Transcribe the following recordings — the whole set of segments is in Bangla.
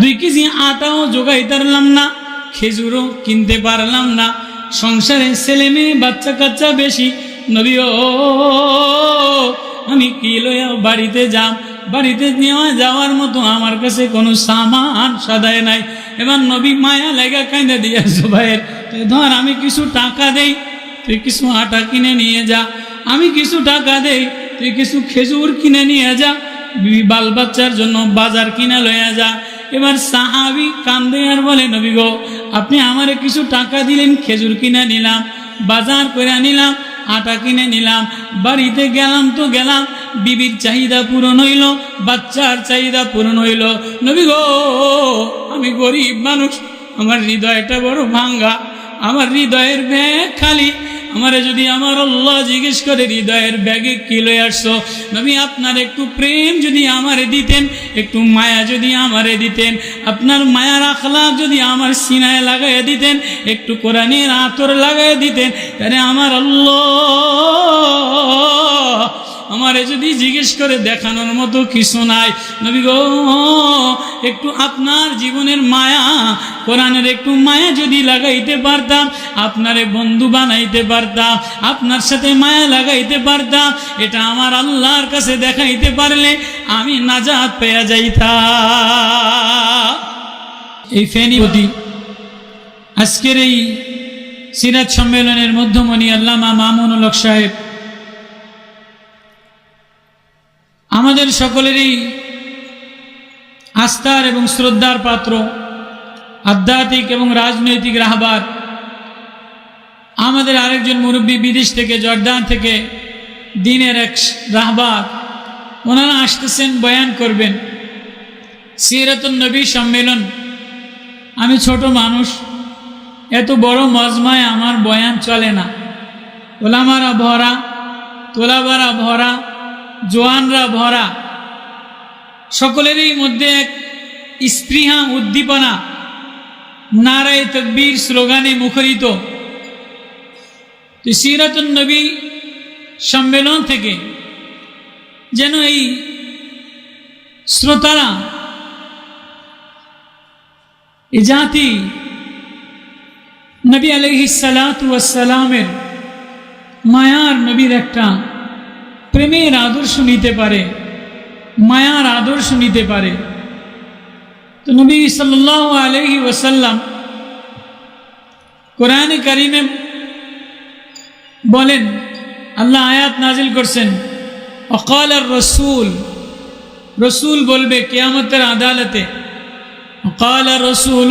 দুই কেজি আটাও জোগাইতে পারলাম না, খেজুরও কিনতে পারলাম না। সংসারে ছেলে মেয়ে, বাচ্চা কাচ্চা বেশি। নবী ও, আমি কি লইয়া বাড়িতে যাম? বাড়িতে নেওয়া যাওয়ার মতো আমার কাছে কোনো সামান সাদায় নাই। এবার নবী মায়া লেগা কাইন্দা দিয়া তুই ধর, আমি কিছু টাকা দেই, তুই কিছু আটা কিনে নিয়ে যা। আমি কিছু টাকা দেই, তুই কিছু খেজুর কিনে নিয়ে যা। বাল বাচ্চার জন্য বাজার কিনে লইয়া যা। এবার সাহাবি কান্দে আর বলে, নবী গো, আপনি আমারে কিছু টাকা দিলেন, খেজুর কিনে নিলাম, বাজার করে নিলাম, আটা কিনে নিলাম, বাড়িতে গেলাম তো গেলাম, বিবির চাহিদা পূরণ হইল, বাচ্চার চাহিদা পূরণ হইল। নবী গো, আমি গরিব মানুষ, আমার হৃদয়টা বড় ভাঙ্গা, আমার হৃদয়ের ব্যাগ খালি আমারে যদি আমার আল্লাহ জিজ্ঞেস করে, হৃদয়ের ব্যাগে কি লয়ে আসছো? নবী, আপনার একটু প্রেম যদি আমারে দিতেন, একটু মায়া যদি আমারে দিতেন, আপনার মায়ার আখলাপ যদি আমার সিনায় লাগাইয়ে দিতেন, একটু কোরআনের আতর লাগাই দিতেন, তাহলে আমার আল্লাহ আমারে যদি জিজ্ঞেস করে দেখানোর মতো কিছু নাই। নবী গো, একটু আপনার জীবনের মায়া, কোরআনের একটু মায়া যদি লাগাইতে পারতাম, আপনারে বন্ধু বানাইতে পারতাম, আপনার সাথে মায়া লাগাইতে পারতাম, এটা আমার আল্লাহর কাছে দেখাইতে পারলে আমি নাজাত পেয়া যাইতা এই ফেনীপতি আজকের এই সিরাজ সম্মেলনের মধ্যমণি আল্লামা মামুনুল হক সাহেব আমাদের সকলেরই আস্থার এবং শ্রদ্ধার পাত্র, আধ্যাত্মিক এবং রাজনৈতিক রাহবার। আমাদের আরেকজন মুরব্বী বিদেশ থেকে, জর্দান থেকে দিনের এক রাহবার। ওনারা আসতেছেন, বয়ান করবেন। সিরাতুন নবী সম্মেলন। আমি ছোট মানুষ, এত বড় মজমায় আমার বয়ান চলে না। ওলামারা ভরা, তোলাবারা ভরা জোয়ানরা ভরা। সকলেরই মধ্যে এক স্পৃহা, উদ্দীপনা, নারায় তকবীর স্লোগানে মুখরিত। তো নবী সম্মেলন থেকে যেন এই শ্রোতারা, এ জাতি নবী আলহিসালামের মায়ার নবীর একটা প্রেমের আদর্শ নিতে পারে, মায়ার আদর্শ নিতে পারে। তো নবী সাল আলহি ওসাল্লাম কোরআন করিমে বলেন, আল্লাহ আয়াত নাজিল করছেন, অকাল আর রসুল রসুল বলবে কেয়ামতের আদালতে, অকাল আর রসুল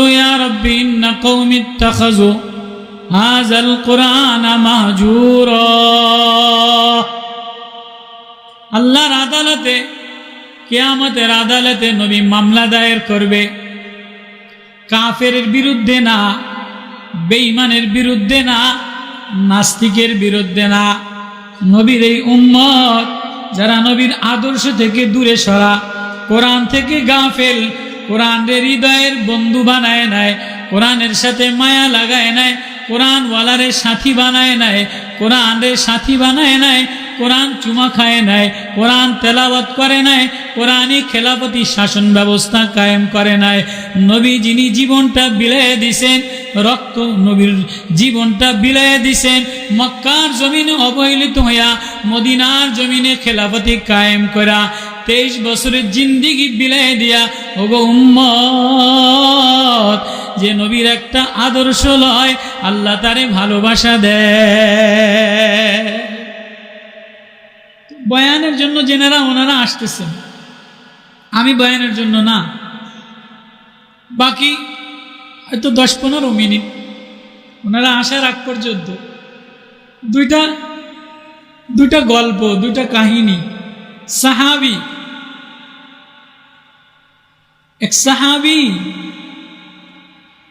হাজাল কোরআন মাহজুর আল্লাহর আদালতে, কেয়ামতের আদালতে নবী মামলা দায়ের করবে। কাফের বিরুদ্ধে না, বেঈমানের বিরুদ্ধে না, নাস্তিকের বিরুদ্ধে না। নবীর এই উম্মত, যারা নবীর আদর্শ থেকে দূরে সরা, কোরআন থেকে গাফেল, কোরআনের হৃদয়ের বন্ধু বানায় নেয় কোরআনের সাথে মায়া লাগায় নেয় কোরআন ওয়ালারে সাথী বানায় নেয় কোরআনের সাথী বানায় নেয় কোরআন চুমা খায় নাই, কোরআন তেলাবত করে নাই, কোরআনই খেলাপতি শাসন ব্যবস্থা কায়েম করে নাই। নবী যিনি জীবনটা বিলাইয়ে দিছেন, রক্ত নবীর জীবনটা বিলাইয়ে দিছেন, মক্কার জমিনে অবহেলিত হইয়া মদিনার জমিনে খেলাপতি কায়েম করা তেইশ বছরের জিন্দিগি বিলাই দিয়া, ওগো উম্মত, যে নবীর একটা আদর্শ লয়, আল্লাহ তারে ভালোবাসা দেয় বয়ানের জন্য যেনারা ওনারা আসতেছেন। আমি বয়ানের জন্য না। বাকি হয়তো দশ পনেরো মিনিট ওনারা আসার আগ পর্যন্ত দুইটা দুইটা গল্প, দুইটা কাহিনী, সাহাবি, এক সাহাবি,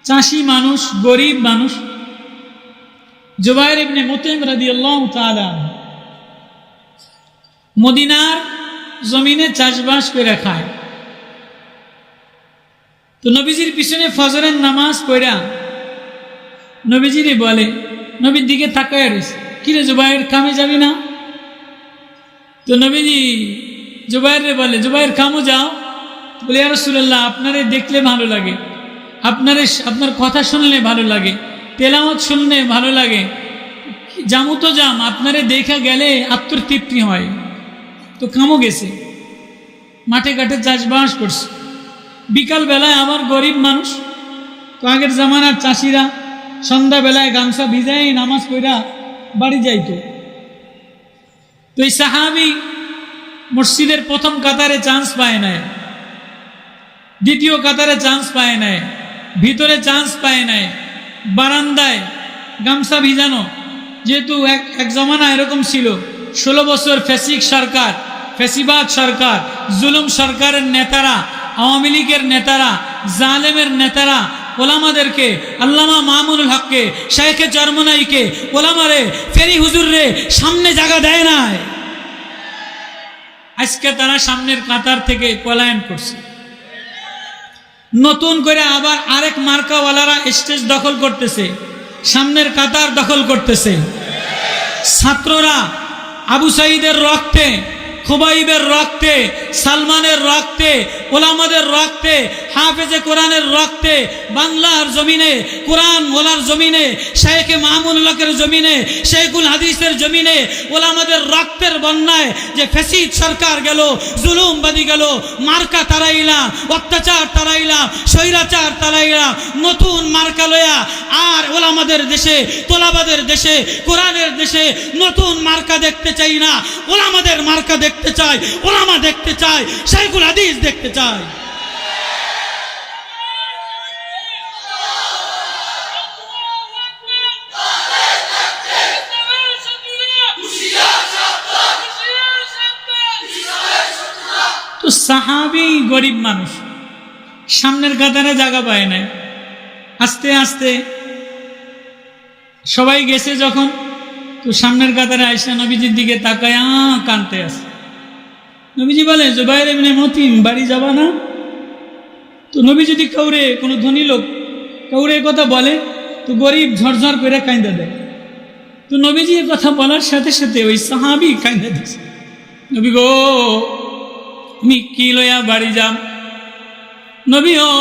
চাষি মানুষ, গরিব মানুষ, জুবাইর ইবনে মুতিম রাদিয়াল্লাহু তাআলা মদিনার জমিনে চাষবাস করে খায়। তো নবীজির পিছনে ফজরের নামাজ পড়া। নবীজিরে বলে, নবীর দিকে তাকায় রয়েছে কিরে জুবাইর, কামে যাবি না? তো নবীজি জুবাইরে বলে, জুবাইর কামও যাও। বলে আর রসুল্লাহ আপনারে দেখলে ভালো লাগে। আপনারে আপনার কথা শুনলে ভালো লাগে। তেলাওয়াত শুনলে ভালো লাগে। জামু তো জাম আপনারে দেখা গেলে আত্মতৃপ্তি হয়। তো কামও গেছে। মাঠে ঘাটে চাষবাস করছে। বিকাল বেলায় আবার গরিব মানুষ। তো আগের জামানার চাষিরা সন্ধ্যাবেলায় গামছা ভিজাই নামাজ পড়া বাড়ি যাইতো। তো এই সাহাবি মসজিদের প্রথম কাতারে চান্স পায় নাই। দ্বিতীয় কাতারে চান্স পায় নাই। ভিতরে চান্স পায় নাই। বারান্দায় গামছা ভিজানো। যেহেতু এক এক জমানা এরকম ছিল, ষোলো বছর ফেসিক সরকার। ফেসিবাদ সরকার, জুলুম সরকারের নেতারা, আওয়ামী লীগের নেতারা, জালেমের নেতারা, ওলামাদেরকে, আল্লামা মামুনুল হককে শেখে চরমনাইকে ওলামারে, ফেরি হুজুররে সামনে জায়গা দেয় নাই। আজকে তারা সামনের কাতার থেকে পলায়ন করছে। নতুন করে আবার আরেক মার্কাওয়ালারা স্টেজ দখল করতেছে, সামনের কাতার দখল করতেছে। ছাত্ররা আবু সাইদের রক্তে খুবাইবের রক্তে, সালমানের রক্তে, ওলামাদের রক্তে, হাফেজে কোরআনের রক্তে, বাংলার জমিনে, কোরআন ওলার জমিনে, শেখে মাহমুল্লাহের জমিনে, শেখুল হাদিসের জমিনে, ওলামাদের রক্তের বন্যায় যে ফেসিদ সরকার গেল, জুলুমবাদী গেল, মার্কা তারাইলাম অত্যাচার তারাইলাম স্বৈরাচার তারাইলাম নতুন মার্কা লয়া, আর ওলামাদের দেশে, তোলাবাদের দেশে, কোরআনের দেশে নতুন মার্কা দেখতে চাই না, ওলামাদের মার্কা দেখতে চাই ওলামা দেখতে চাই শেখুল হাদিস দেখতে চাই তো সাহাবি গরিব মানুষ, সামনের কাতারে জায়গা পায় নাই। আস্তে আস্তে সবাই গেছে যখন, তো সামনের কাতারে আয়সা নবীজির দিকে তাকায় কানতে আসে নবীজি বলে জুবাইর এমনি মতিম বাড়ি যাবা না? তো নবী যদি কাউরে, কোনো ধনী লোক কাউরে কথা বলে, তো গরিব ঝরঝর করে কাইন্দা দেয়। তো নবীজি কথা বলার সাথে সাথে ওই সাহাবি কাইন্দা দিছে নবী গো, আমি কি লইয়া বাড়ি যাম? নবী ও,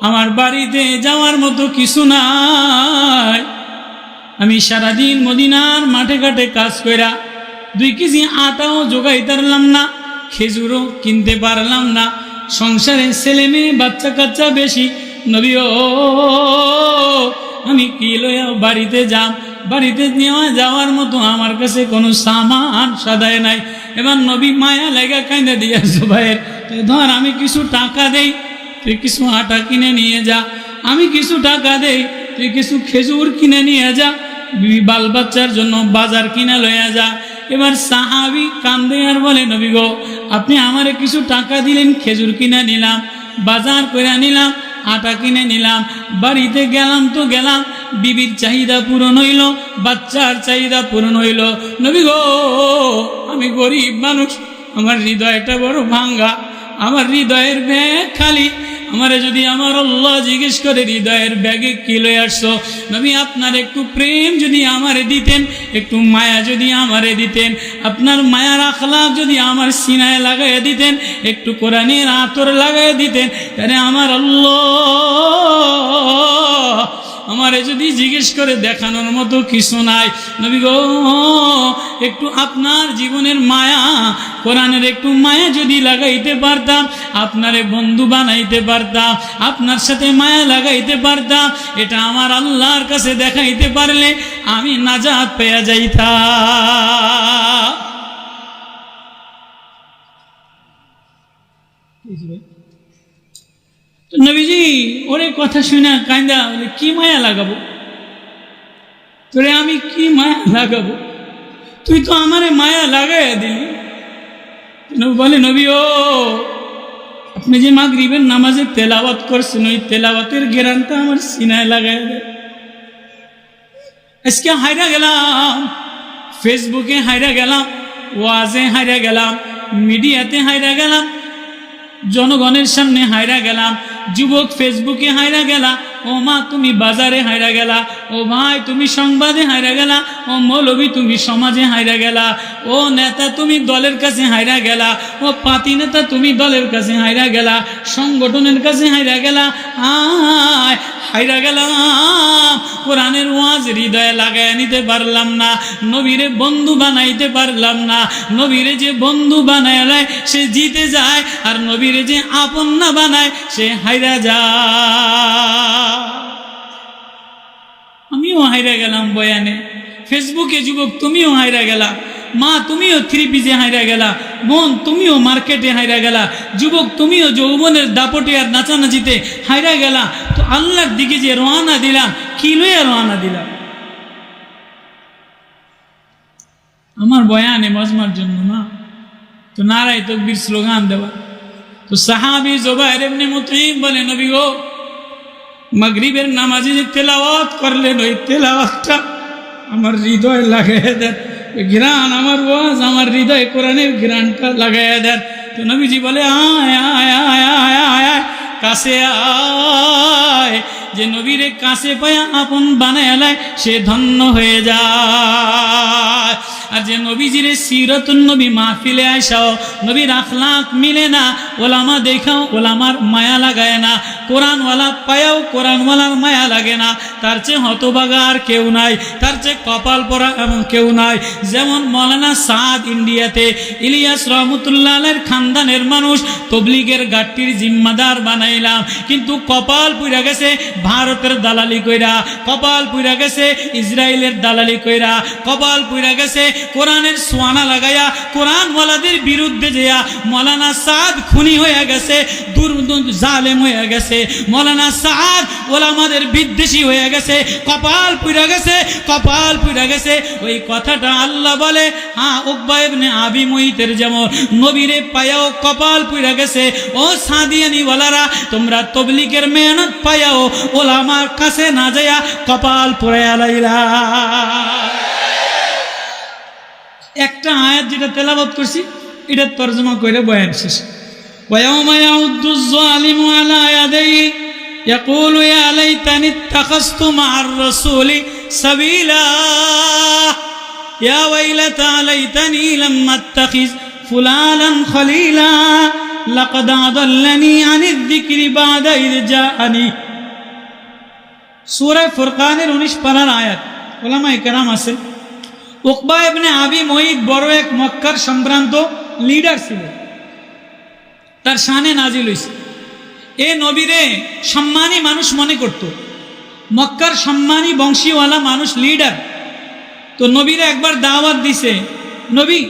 আমার বাড়িতে যাওয়ার মতো কিছু নাই। আমি সারাদিন মদিনার মাঠে ঘাটে কাজ কইরা দুই কেজি আটাও জোগাইতে পারলাম না, খেজুরও কিনতে পারলাম না। সংসারে ছেলে মেয়ে, বাচ্চা কাচ্চা বেশি। নবী, ও, আমি কি লইয়া বাড়িতে যাম? বাড়িতে নেওয়া যাওয়ার মতো আমার কাছে কোনো সামান সাদায় নাই। এবার নবী মায়া লেগা কাইন্দা দিয়া তুই ধর, আমি কিছু টাকা দেই, তুই কিছু আটা কিনে নিয়ে যা। আমি কিছু টাকা দেই, তুই কিছু খেজুর কিনে নিয়ে যা। বাল বাচ্চার জন্য বাজার কিনে লইয়া যা। এবার সাহাবি কান্দে আর বলে, নবী গো, আপনি আমারে কিছু টাকা দিলেন, খেজুর কিনে নিলাম, বাজার করে নিলাম, আটা কিনে নিলাম, বাড়িতে গেলাম তো গেলাম, বিবির চাহিদা পূরণ হইল, বাচ্চার চাহিদা পূরণ হইল। নবী গো, আমি গরিব মানুষ, আমার হৃদয়টা বড় ভাঙ্গা, আমার হৃদয়ের ব্যাগ খালি আমারে যদি আমার আল্লাহ জিজ্ঞেস করে, হৃদয়ের ব্যাগে কি লয়ে আসছো? নবী, আপনার একটু প্রেম যদি আমারে দিতেন, একটু মায়া যদি আমারে দিতেন, আপনার মায়ার আখলাপ যদি আমার সিনায় লাগাইয়া দিতেন, একটু কোরআনের আতর লাগাইয়া দিতেন, তাহলে আমার আল্লাহ আমারে যদি জিজ্ঞেস করে দেখানোর মতো কিছু নাই। নবী গো, একটু আপনার জীবনের মায়া, কোরআনের একটু মায়া যদি লাগাইতে পারতাম, আপনারে বন্ধু বানাইতে পারতাম, আপনার সাথে মায়া লাগাইতে পারতাম, এটা আমার আল্লাহর কাছে দেখাইতে পারলে আমি নাজাত পেয়ে যাইতাম। নবীজি, ওরে কথা শুনে কান্দা কি মায়া লাগাবো? তোরে আমি কি মায়া লাগাবো? তুই তো আমারে মায়া লাগাইয়া দিলি। বলে, নবী ও, আপনি যে মাগরিবের নামাজে তেলাওয়াত করছেন, ওই তেলাওয়াতের গেরানটা আমার সিনায় লাগাই আজকে হাইরা গেলাম, ফেসবুকে হাইরা গেলাম, ওয়াজে হাইরা গেলাম, মিডিয়াতে হাইরা গেলাম, জনগণের সামনে হাইরা গেলাম যুবক ফেসবুকে হাইরা গেলা। ও মা, তুমি বাজারে হাইরা গেলা। ও ভাই, তুমি সংবাদে হাইরা গেলা। ও মৌলবী, তুমি সমাজে হাইরা গেলা। ও নেতা, তুমি দলের কাছে হাইরা গেলা। ও পাতি নেতা, তুমি দলের কাছে হাইরা গেলা। সংগঠনের কাছে হাইরা গেলা। আয় হাইরা গেলাম। কোরআনের ওয়াজ হৃদয়ে লাগায় নিতে পারলাম না। নবীরে বন্ধু বানাইতে পারলাম না। নবীরে যে বন্ধু বানায় সে জিতে যায়। আর নবীরে যে আপন না বানায়, সে হাইরা যায়। আমিও হাইরা গেলাম বয়ানে। ফেসবুকে যুবক তুমিও হাইরা গেলা। মা তুমিও থ্রি পিজে হাইরা গেলা। বোন তুমিও মার্কেটে হাইরা গেলা। যুবক তুমিও যৌবনের দাপটে আর নাচানাচিতে হাইরা গেলা। তো আল্লাহর দিকে যে রওনা দিলাম কি লইয়া রওনা দিলাম আমার বয়ানে মজমার জন্য না তো নারায় তকবীর স্লোগান দেওয়া। তো সাহাবি মুতঈম বলে, নবী গো মাগরিবের নামাজে যে তেলাওয়াত করলেন, ওই তেলাওয়াতটা আমার হৃদয় লাগাই দেন। ঘ্রাণ, আমার ওয়াজ, আমার হৃদয় কোরআনের ঘ্রাণটা লাগাই দেন। তো নবীজি বলে কাছে আয়। যে নবীরে কাছে পায়া আপন বানায় এলায় সে ধন্য হয়ে যায়। আর যে নবীজিরে সিরতুন নবী মাহফিলে আসাও নবীর আখলাক মিলে না, ওলামা দেখাও, ওলামার মায়া লাগায় না। কোরআনওয়ালা পায়াও কোরআনওয়ালার মায়া লাগে না। তার চেয়ে হতবাগা আর কেউ নাই, তার চেয়ে কপাল পরা এমন কেউ নাই। যেমন মৌলানা সাদ ইন্ডিয়াতে ইলিয়াস রহমতুল্লাহের খানদানের মানুষ তবলিগের গাট্টির জিম্মাদার বানাইলাম। কিন্তু কপাল পুইরা গেছে ভারতের দালালি কইরা, কপাল পুইরা গেছে ইসরায়েলের দালালি কইরা, কপাল পুইরা গেছে কোরআনের সোয়ানা লাগাইয়া, কোরআনওয়ালাদের বিরুদ্ধে যেয়া মৌলানা সাদ খুনি হয়ে গেছে দুর জালেম হয়ে গেছে। মৌলানা সাদ ওলামাদের বিদ্বেষী হয়ে গেছে, কপাল পুইরা গেছে, কপাল পুইরা গেছে। ওই কথাটা আল্লাহ বলে হ্যাঁ উকবা ইবনে আবি মুহিতের যেমন নবীরে পায়াও কপাল পুইরা গেছে। ও সাদিয়ানি ওয়ালারা তোমরা তবলিকের মেহনত পায়াও, ওলামার কাছে না যায়া কপাল পুরাইয়া লাইলা। একটা আয়াত যেটা তেলাবত করছি, এটা তর্জমা করে বয়ান শেষ। ويوم يعد الظالم على يديه يقول يا ليتني اتخذت مع الرسول سبيلا يا ويلتى ليتني لم اتخذ فلانا خليلا لقد أضلني عن الذكر بعد إذ جاءني سورة ফুরকানের উনিশ পারার আয়াত ওলামা একরাম আছে উকবা ইবনে আবি মঈদ বড় এক মক্কার সম্ভ্রান্ত লিডার ছিল তার শানে নাজিল হইছে। এ নবীরে সম্মানী মানুষ মনে করত। মক্কার সম্মানী বংশীওয়ালা মানুষ লিডার তো নবীরে একবার দাওয়াত দিছে, নবী,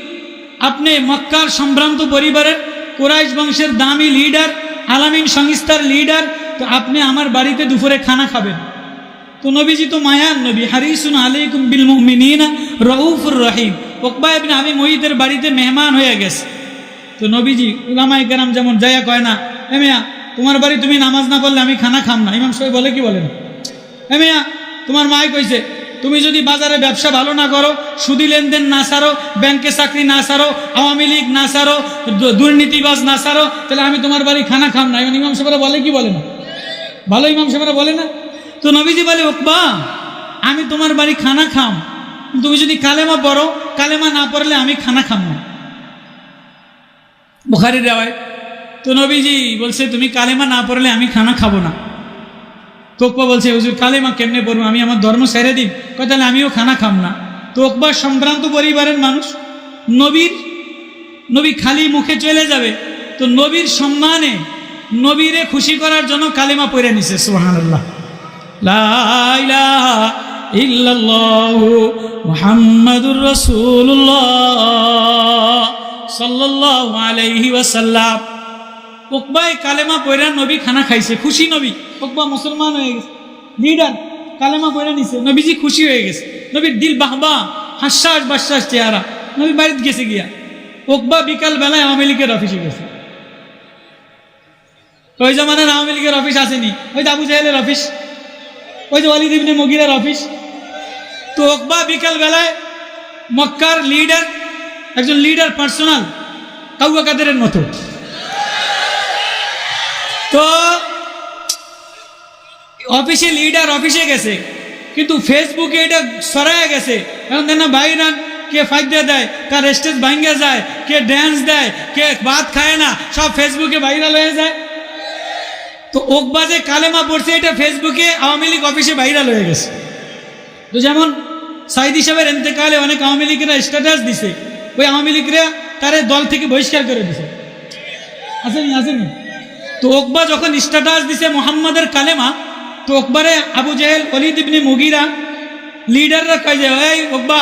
আপনি মক্কার সম্ভ্রান্ত পরিবারের কোরাইশ বংশের দামি লিডার আলামিন সংস্থার লিডার তো আপনি আমার বাড়িতে দুপুরে খানা খাবেন। তো নবীজি তো মায়ান নবী, হারিসুন আলাইকুম বিল মুমিনিনা রউফুর রহিম। ওকবা ইবনে আমি মহিদের বাড়িতে মেহমান হয়ে গেছে। তো নবীজি উলামাই কেরাম যেমন জায়া কয় না এমিয়া তোমার বাড়ি তুমি নামাজ না পড়লে আমি খানা খাম না। ইমাম সাহেব বলে কি বলে না এমিয়া তোমার মাই কইছে, তুমি যদি বাজারে ব্যবসা ভালো না করো, সুদি লেনদেন না সারো, ব্যাংকে চাকরি না সারো, আওয়ামী লীগ না সারো দুর্নীতিবাজ না সারো, তাহলে আমি তোমার বাড়ি খানা খাম না। ইমাম সাহেবরা বলে কি বলে না? ভালো ইমাম সাহেবরা বলে না? তো নবীজি বলে ওকবা আমি তোমার বাড়ি খানা খাম। তুমি যদি কালেমা পড়ো, কালেমা না পড়লে আমি খানা খাম না। বুখারির দেওয়ায় তো নবীজি বলছে, তুমি কালেমা না পড়লে আমি খানা খাব না। তোকবা বলছে, হুজুর, কালেমা কেমনে পড়ব? আমি আমার ধর্ম ছেড়ে দিন। কয়, তাহলে আমিও খানা খাম না। তোকবা সম্ভ্রান্ত পরিবারের মানুষ, নবীর, নবী খালি মুখে চলে যাবে, তো নবীর সম্মানে নবীরে খুশি করার জন্য কালেমা পড়ে নিছে লা ইলাহা ইল্লাল্লাহু মুহাম্মাদুর রাসূলুল্লাহ। সাল্লাল্লাহু আলাইহি ওয়াসাল্লাম। উকবাই কালেমা পয়রা নবী খানা খাইছে, খুশি নবী। উকবা মুসলমান হয়ে গেছে। লিডার কালেমা পয়রা নিছে, নবীজি খুশি হয়ে গেছে। নবীর দিল বাহবা হাস্যাস বাশ্বাস চেহারা। নবী বাড়িতে গেছে গিয়া। উকবা বিকাল বেলায় আওয়ামী লীগের অফিসে গেছে। ওই জামানার আওয়ামী লীগের অফিস আসেনি। ওই আবু জাহেলের অফিস। ওই যে অলিদ ইবনে মগিরের অফিস। তো ওকবা বিকাল বেলায় মক্কার লিডার একজন লিডার পার্সোনাল কাউয়া কাদের মতো। তো, অফিসে লিডার অফিসে গেছে, কিন্তু ফেসবুকে এটা সরাইয়া গেছে। এখন দেখ না বাইরান কে ফাইদা দেয়, কার স্টেজ ভাঙ্গা যায়, কে ড্যান্স দেয়, কে ভাত খায় না, সব ফেসবুকে ভাইরাল হয়ে যায়। তো ওকবাজে কালেমা পড়ছে, এটা ফেসবুকে আওয়ামী লীগ অফিসে ভাইরাল হয়ে গেছে। তো যেমন সাইদি সাহেবের এতেকালে অনেক আওয়ামী লীগেরা স্ট্যাটাস দিছে। ওই আওয়ামী লীগরা তারে দল থেকে বহিষ্কার করে দিছে। আসেনি আসেনি। তো ওকবা যখন স্ট্যাটাস দিছে মোহাম্মদের কালেমা তো ওকবারে আবু জাহেল অলিদ ইবনে মুগিরা লিডাররা কয় যে, এই ওকবা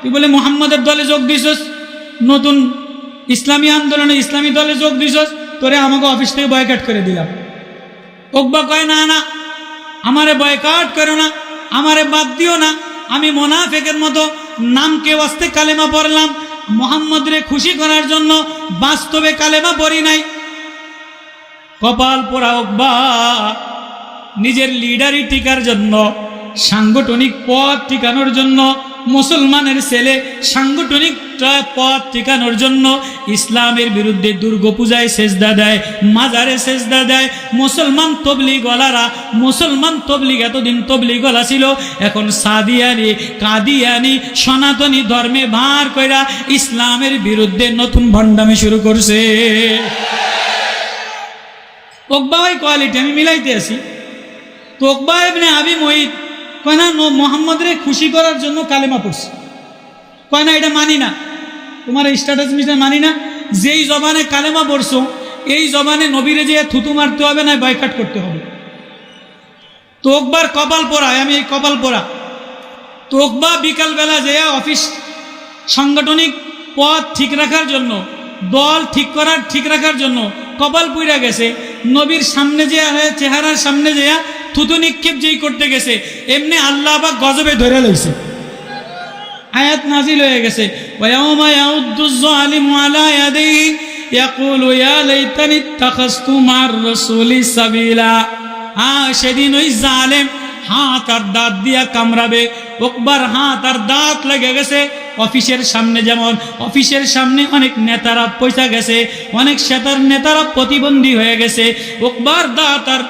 তুই বলে মোহাম্মদের দলে যোগ দিছস, নতুন ইসলামী আন্দোলনে ইসলামী দলে যোগ দিছস, তোরে আমাকে অফিস থেকে বয়কাট করে দিলাম। ওকবা কয়, না না, আমারে বয়কাট করো না, আমারে বাদ দিও না, আমি মোনাফেকের মতো নামকে ওয়াস্তে কালেমা পড়লাম মোহাম্মদরে খুশি করার জন্য বাস্তবে কালেমা পড়ি নাই। কপাল পোড়া ওকবা নিজের লিডারি টিকার জন্য, সাংগঠনিক পথ টিকানোর জন্য মুসলমানের ছেলে সাংগঠনিক পথ টিকানোর জন্য ইসলামের বিরুদ্ধে দুর্গপূজায় সেজদা দেয়, মাজারে সেজদা দেয়। মুসলমান তবলি গলারা মুসলমান তবলিগ এতদিন তবলি গলা ছিল, এখন সাদিয়ানি, কাদিয়ানি, সনাতনী ধর্মে ভার কইরা ইসলামের বিরুদ্ধে নতুন ভণ্ডামি শুরু করছে। ওকবা ভাই কোয়ালিটি, আমি মিলাইতে আছি। তো ওকবা এমনি আবি মহিদ কয় না মোহাম্মদরে খুশি করার জন্য কালেমা পড়ছে। কয় না, এটা মানি না। তোমার স্ট্যাটাস মিশন মানি না। যেই জবানে কালেমা পড়ছো, এই জবানে নবীরে যে থুতু মারতে হবে না বয়কাট করতে হবে। তোকবার কপাল পড়ায় আমি এই কপাল পড়া। তোকবা বিকালবেলা যে অফিস সাংগঠনিক পথ ঠিক রাখার জন্য, দল ঠিক করার ঠিক রাখার জন্য কপাল পুইরা গেছে, নবীর সামনে যে চেহারার সামনে যে থুতু নিক্ষেপ যেই করতে গেছে, এমনি আল্লাহ বা গজবে ধরে লইছে। আয়াত নাজিল হয়ে গেছে হ্যাঁ সেদিন ওই দাঁত দিয়া কামড়াবে, ওকবার দাঁত লেগে গেছে, অফিসের সামনে যেমন, অফিসের সামনে অনেক নেতারা পয়সা গেছে, অনেক সেতার নেতারা প্রতিবন্ধী হয়ে গেছে, ওকবার দাঁত আর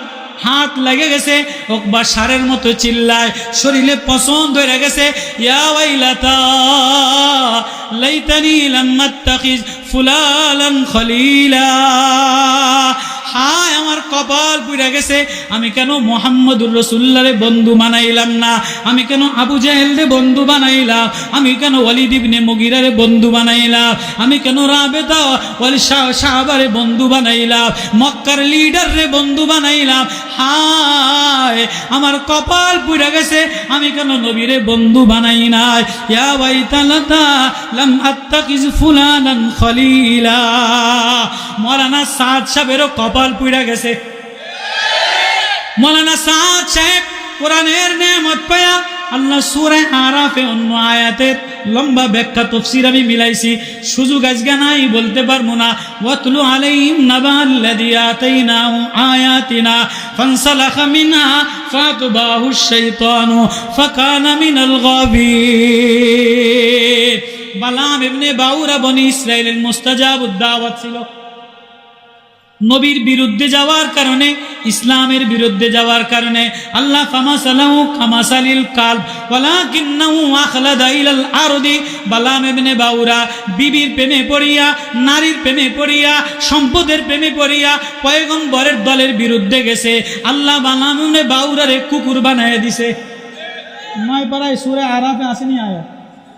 হাত লেগে গেছে ওকবা সারের মতো চিল্লায়, শরীরে পছন্দ হয়ে গেছে, ইয়া ওয়াইলাতা, লাইতানি খলিলা। কপাল পুড়ে গেছে। আমি কেন মোহাম্মদুর রসুল্লারে বন্ধু বানাইলাম না? আমি কেন আবু জাহেলরে বন্ধু বানাইলাম? আমি কেন ওয়ালিদ ইবনে মুগিরারে বন্ধু বানাইলাম? আমি কেন রাবেতা ওয়ালি শাহ বন্ধু বানাইলাম? মক্কার লিডাররে বন্ধু বানাইলাম? হায়, আমার কপাল পুড়ে গেছে। আমি কেন নবীরে বন্ধু বানাই নাই? ইয়া খলিলা। মৌলানা সাদ সাহেবেরও কপাল পুড়ে গেছে। মৌলানা সাদ সাহেব কোরআনের নেমত পায়া আল্লাহ সুরে আরাফে অন্য আয়াতের লম্বা ব্যাখ্যা, তফসির আমি মিলাইছি। সুযোগ আজকে নাই, বলতে পারব না। ওয়াতলু আলাইহিম নাবাল্লাযী আতাইনাহু আয়াতিনা ফানসালাখা মিনহা ফাতবাহু শাইতানু ফাকানা মিনাল গাবিন বালাম ইবনে বাউরা বনি ইসরাইলের মুস্তাজাবুদ দাওয়াত ছিল। নবীর বিরুদ্ধে যাওয়ার কারণে ইসলামের বিরুদ্ধে যাওয়ার কারণে আল্লাহ ফামাসালাহু কামাসালিল কাল ওয়ালাকিন্নাহু আখলাদা ইলাল আরদি বালাম ইবনে বাউরা বিবির প্রেমে পড়িয়া নারীর প্রেমে পড়িয়া সম্পদের প্রেমে পড়িয়া পয়গম্বরের দলের বিরুদ্ধে গেছে আল্লাহ বালাম ইবনে বাউরারে কুকুর বানায় দিছে নয় পাড়ায় সুরে আরাফে আসেনি আয়া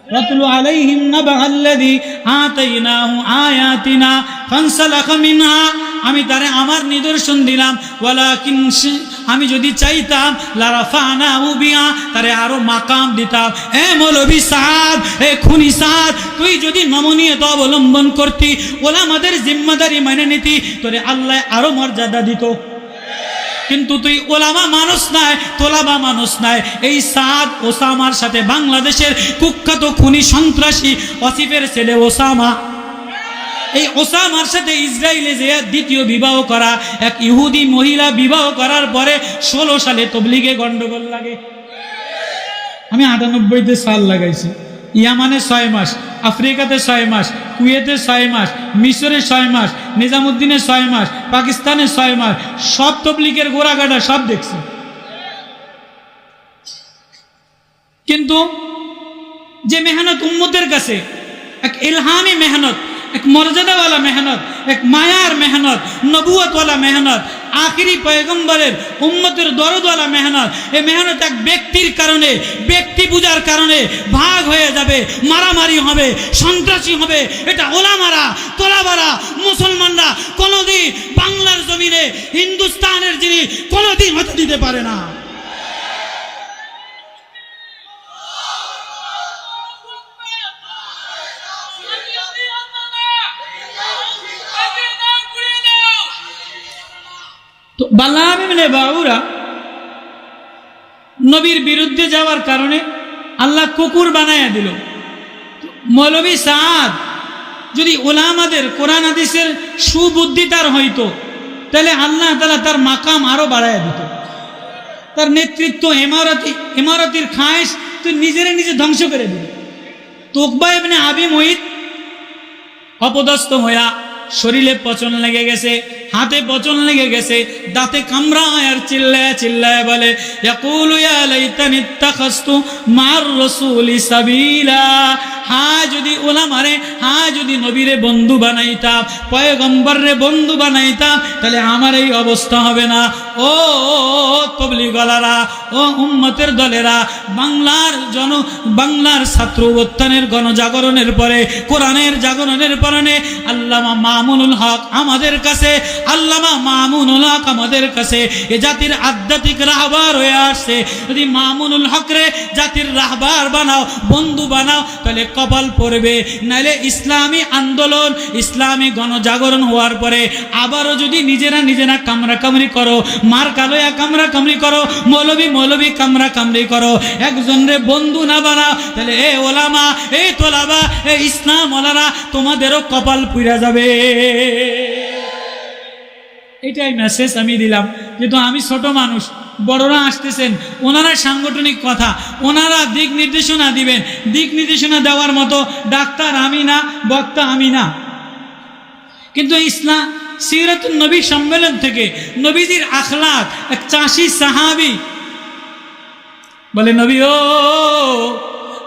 واتل عليهم نبأ الذي آتيناه آياتنا فانسلخ منها আমি তারে আমার নিদর্শন দিলাম। ওয়ালাকিন সে- আমি যদি চাইতাম, লারাফানা উবিয়া তারে আরও মাকাম দিতাম। এ মৌলবি সাদ, এ খুনি সাদ, তুই যদি নমনীয়তা অবলম্বন করতি ওলা আমাদের জিম্মাদারি মেনে নিতি, তোরে আল্লাহ আরও মর্যাদা দিত। কিন্তু তুই ওলামা মানুষ নাই, তোলাবা মানুষ নাই। এই সাদ ওসামার সাথে বাংলাদেশের কুখ্যাত খুনি সন্ত্রাসী অসিফের ছেলে ওসামা। এই ওসামার সাথে ইসরায়েলে যে দ্বিতীয় বিবাহ করা, এক ইহুদি মহিলা বিবাহ করার পরে ষোলো সালে তবলিগে গন্ডগোল লাগে। আমি আটানব্বইতে সাল লাগাইছি। ইয়ামানে ছয় মাস, আফ্রিকাতে ছয় মাস, কুয়েতে ছয় মাস, মিশরে ছয় মাস, নিজামুদ্দিনে ছয় মাস, পাকিস্তানে ছয় মাস, সব তবলিকের গোড়াগাটা সব দেখছি। কিন্তু যে মেহনত উম্মতের কাছে, এক ইলহামি মেহনত এক মর্যাদাওয়ালা মেহনত, এক মায়ার মেহনত নবুয়তওয়ালা মেহনত, আখিরি পয়গম্বরের উম্মতের দরদওয়ালা মেহনত। এই মেহনত এক ব্যক্তির কারণে, ব্যক্তি পূজার কারণে ভাগ হয়ে যাবে, মারামারি হবে, সন্ত্রাসী হবে। এটা ওলামারা, তোলাবারা, মুসলমানরা কোনোদিন বাংলার জমিনে, হিন্দুস্তানের জিনিস কোনোদিন হতে দিতে পারে না। বালাম ইবনে বাউরা নবীর বিরুদ্ধে যাওয়ার কারণে আল্লাহ কুকুর বানায়া দিল। তো মৌলভী সাদ, যদি ওলামাদের কোরআন হাদিসের সুবুদ্ধি তার হইতো, তাহলে আল্লাহ তালা তার মাকাম আরও বাড়াইয়া দিত। তার নেতৃত্ব এমারতি, এমারতির খায়েশ তুই নিজেরে নিজে ধ্বংস করে দিল। তোকবা এমনি আবি মহিত অপদস্থ হইয়া শরীরে পচন লেগে গেছে হাতে পচন লেগে গেছে, দাঁতে কামড়ায় আর চিল্লায় চিল্লায় বলে মার রাসূলি সাবিলা। হা যদি ওলামারে হা যদি নবীরে বন্ধু বানাইতাম, পয়গম্বররে বন্ধু বানাইতাম, তাহলে আমার এই অবস্থা হবে না। ও, তবলিগলারা, ও উম্মতের দলেরা, বাংলার জন, বাংলার ছাত্র উত্থানের গণজাগরণের পরে, কোরআনের জাগরণের পরনে আল্লামা মামুনুল হক আমাদের কাছে আল্লামা মামুনুল হক আমাদের কাছে এ জাতির আধ্যাত্মিক রাহবার হয়ে আসছে। যদি মামুনুল হকরে জাতির রাহবার বানাও, বন্ধু বানাও, তাহলে কপাল পড়বে। নাহলে ইসলামী আন্দোলন, ইসলামী গণজাগরণ হওয়ার পরে আবারও যদি নিজেরা নিজেরা কামরা কামড়ি করো, মার কালোয়া কামরা কামড়ি করো, মৌলবি মৌলবি কামরা কামড়ি করো একজনরে বন্ধু না বানাও, তাহলে এ ওলামা এই তোলাবা, এ ইসলাম ওলারা তোমাদেরও কপাল পুইরা যাবে। এটাই মেসেজ আমি দিলাম যেহেতু আমি ছোট মানুষ, বড়রা আসতেছেন, ওনারা সাংগঠনিক কথা, ওনারা দিক নির্দেশনা দিবেন, দিক নির্দেশনা দেওয়ার মতো ডাক্তার আমি না, বক্তা আমি না। কিন্তু ইসলাম সিরাতুল নবী সম্মেলন থেকে নবীজির আখলাক, এক চাষি সাহাবি বলে, নবী ও,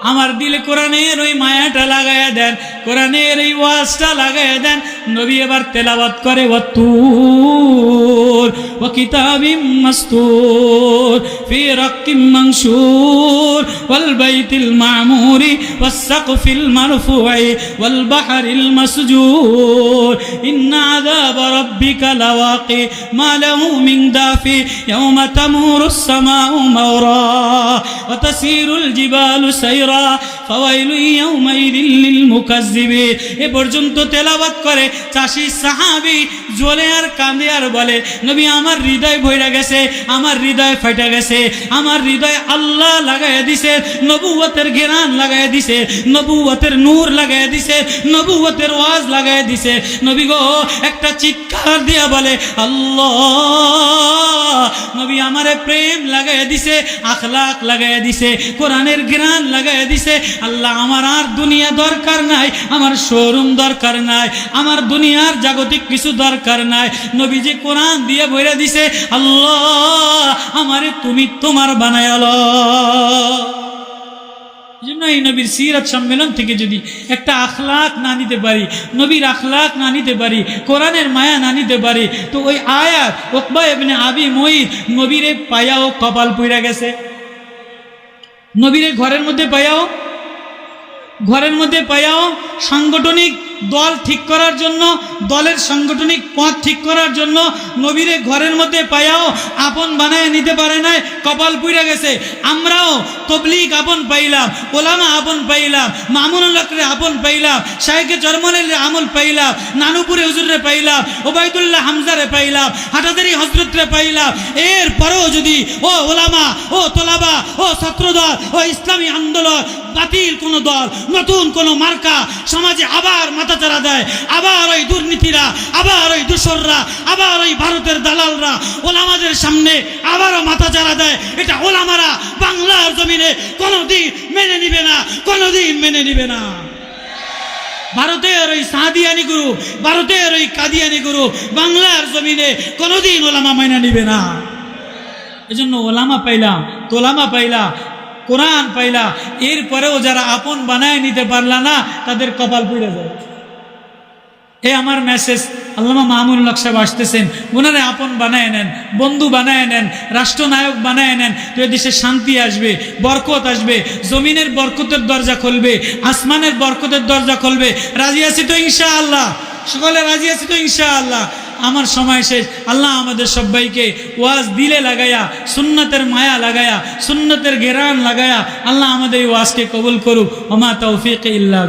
আমার দিলে কোরআনের ওই মায়াটা লাগাইয়া দেন। কোরআনের এই ওয়াজটা লাগাইয়া দেন নবী এবার তেলাবাত করে ওয়াতুর ও কিতাবিম মাস্তুর ফি রাক্কিম মানশুর ওয়াল বাইতিল মামুরি ওয়াস সাকফিল মারফুই ওয়াল বাহরিল মাসজুর ইন্না আযাব রাব্বিকা লাওয়াকি মা লাহু মিন দাফি ইয়াওমা তামুরুস সামাউ মাওরা ওয়া তাসিরুল জিবালু সাইরা ফাওয়াইলু ইয়াউমাইযিল মুকাজ্জিবিন এ পর্যন্ত তেলাওয়াত করে, চাষি সাহাবী জ্বলে আর কাঁদে আর বলে, নবী, আমার হৃদয় ভইরা গেছে, আমার হৃদয় ফাইটা গেছে, আমার হৃদয় আল্লাহ লাগাইয়া দিছে নবুয়তের ঘেরান লাগাইয়া দিছে নবুয়তের নূর লাগাইয়া দিছে নবুয়তের ওয়াজ লাগাইয়া দিছে। নবী গো, একটা চিৎকার দিয়া বলে, আল্লাহ, নবী আমারে প্রেম লাগাইয়া দিছে আখলাক লাগাইয়া দিছে, কোরআনের জ্ঞান লাগাইয়া দিছে, আল্লাহ আমার আর দুনিয়া দরকার নাই আমার শোরুম দরকার নাই, আমার দুনিয়ার জাগতিক কিছু দরকার নাই। নবীজি কোরআন দিয়ে বইরা দিছে, আল্লাহ, আমারে তুমি তোমার বানায়ালো জন্য এই নবীর সিরাত সম্মেলন থেকে যদি একটা আখলাক না নিতে পারি, নবীর আখলাক না নিতে পারি, কোরআনের মায়া না নিতে পারি, তো ওই আয়াত ওকবা এমনি আবি ময়ির নবীরে পায়াও কপাল পুইরা গেছে। নবীরে ঘরের মধ্যে পায়াও ঘরের মধ্যে পায়াও সাংগঠনিক দল ঠিক করার জন্য, দলের সাংগঠনিক পথ ঠিক করার জন্য নবীরে ঘরের মধ্যে পায়াও আপন বানায় নিতে পারে নাই, কপাল পুইরা গেছে। আমরাও তবলিগ আপন পাইলাম, ওলামা আপন পাইলাম মামুনুল্লাহরে আপন পাইলাম শাহেকে চরমনের আমল পাইলাম, নানুপুরে হুজুরে পাইলাম, ওবায়দুল্লাহ হামজারে পাইলাম, হাটাদারি হজরতরে পাইলাম। এর পরেও যদি ও ওলামা, ও তোলাবা, ও ছাত্রদল, ও ইসলামী আন্দোলন বাতিল কোনো দল, নতুন কোনো মার্কা, সমাজে আবার মাথাচাড়া দেয়, আবার ওই দুর্নীতিরা, আবার ওই দূষররা, আবার ওই ভারতের দালালরা, ওলামাদের সামনে আবারও মাথাচাড়া দেয়, এটা ওলামারা বাংলার জমিনে কোনোদিন মেনে নিবে না, কোনোদিন মেনে নিবে না। ভারতের ওই সাদিয়ানি গুরু, ভারতের ওই কাদিয়ানি গুরু বাংলার জমিনে কোনোদিন ওলামা মাইনা নিবে না। এজন্য ওলামা পাইলাম তোলামা পাইলা, কোরআন পাইলা, এরপরেও যারা আপন বানায় নিতে পারলা না, তাদের কপাল পুড়ে যায়। এ আমার মেসেজ আল্লামা মাহমুল হক সাহেব আসতেছেন। ওনারে আপন বানায় নেন, বন্ধু বানায় নেন, রাষ্ট্রনায়ক বানায় নেন, তো দেশে শান্তি আসবে, বরকত আসবে, জমিনের বরকতের দরজা খুলবে, আসমানের বরকতের দরজা খুলবে। রাজি আছি তো ইনশা আল্লাহ সকলে রাজি আছি তো ইনশা আল্লাহ আমার সময় শেষ। আল্লাহ আমাদের সবাইকে ওয়াজ দিলে লাগায়া, সুন্নতের মায়া লাগায়া, সুন্নতের গেরান লাগায়া, আল্লাহ আমাদের এই ওয়াজকে কবুল করুক। ওমা তৌফিক ইল্লা